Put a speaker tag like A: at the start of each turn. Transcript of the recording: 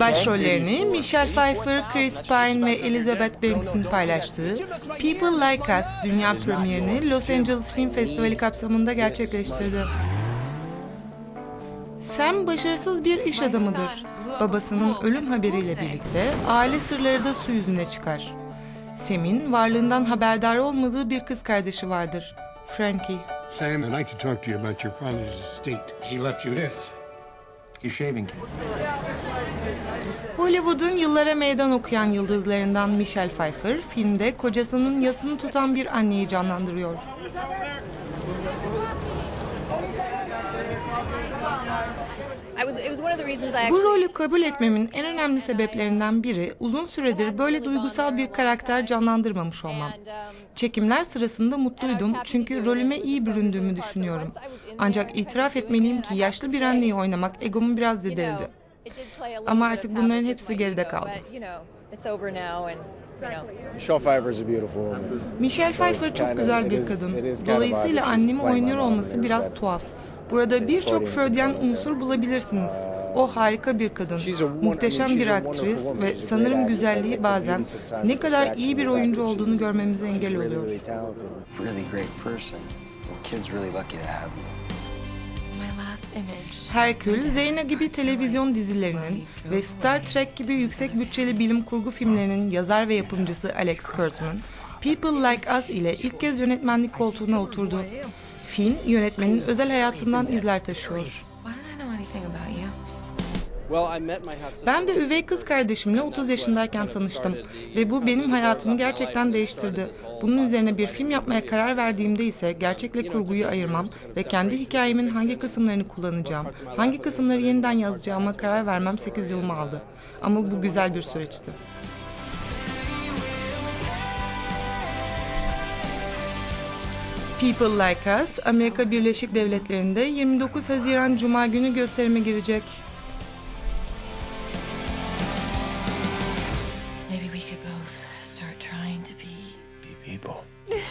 A: Başrollerini Michelle Pfeiffer, Chris Pine ve Elizabeth Banks'in paylaştığı People Like Us dünya premierini Los Angeles Film Festivali kapsamında gerçekleştirdi. Sam başarısız bir iş adamıdır. Babasının ölüm haberiyle birlikte aile sırları da su yüzüne çıkar. Sam'in varlığından haberdar olmadığı bir kız kardeşi vardır. Frankie.
B: Sam, I'd like to talk to you about your father's estate. He left you this.
C: Your shaving kit.
A: Hollywood'un yıllara meydan okuyan yıldızlarından Michelle Pfeiffer, filmde kocasının yasını tutan bir anneyi canlandırıyor.
D: I was, it was one of the reasons I
A: Bu
D: actually
A: rolü kabul etmemin en önemli sebeplerinden biri uzun süredir böyle duygusal bir karakter canlandırmamış olmam. Çekimler sırasında mutluydum çünkü rolüme iyi büründüğümü düşünüyorum. Ancak itiraf etmeliyim ki yaşlı bir anneyi oynamak egomu biraz zedeledi. Ama artık
D: of
A: bunların hepsi geride kaldı.
E: Michelle Pfeiffer
A: çok güzel bir kadın. Dolayısıyla annemi oynuyor olması biraz tuhaf. Burada birçok Freudian unsur bulabilirsiniz. O harika bir kadın, muhteşem bir aktris ve sanırım güzelliği bazen ne kadar iyi bir oyuncu olduğunu görmemize engel oluyor. Herkül, Zeyna gibi televizyon dizilerinin ve Star Trek gibi yüksek bütçeli bilim kurgu filmlerinin yazar ve yapımcısı Alex Kurtzman, People Like Us ile ilk kez yönetmenlik koltuğuna oturdu. Film, yönetmenin özel hayatından izler taşıyor. Ben de üvey kız kardeşimle 30 yaşındayken tanıştım ve bu benim hayatımı gerçekten değiştirdi. Bunun üzerine bir film yapmaya karar verdiğimde ise gerçekle kurguyu ayırmam ve kendi hikayemin hangi kısımlarını kullanacağım, hangi kısımları yeniden yazacağıma karar vermem 8 yılımı aldı. Ama bu güzel bir süreçti. People Like Us Amerika Birleşik Devletleri'nde 29 Haziran Cuma günü gösterime girecek.
F: Maybe we could both start trying to be be people.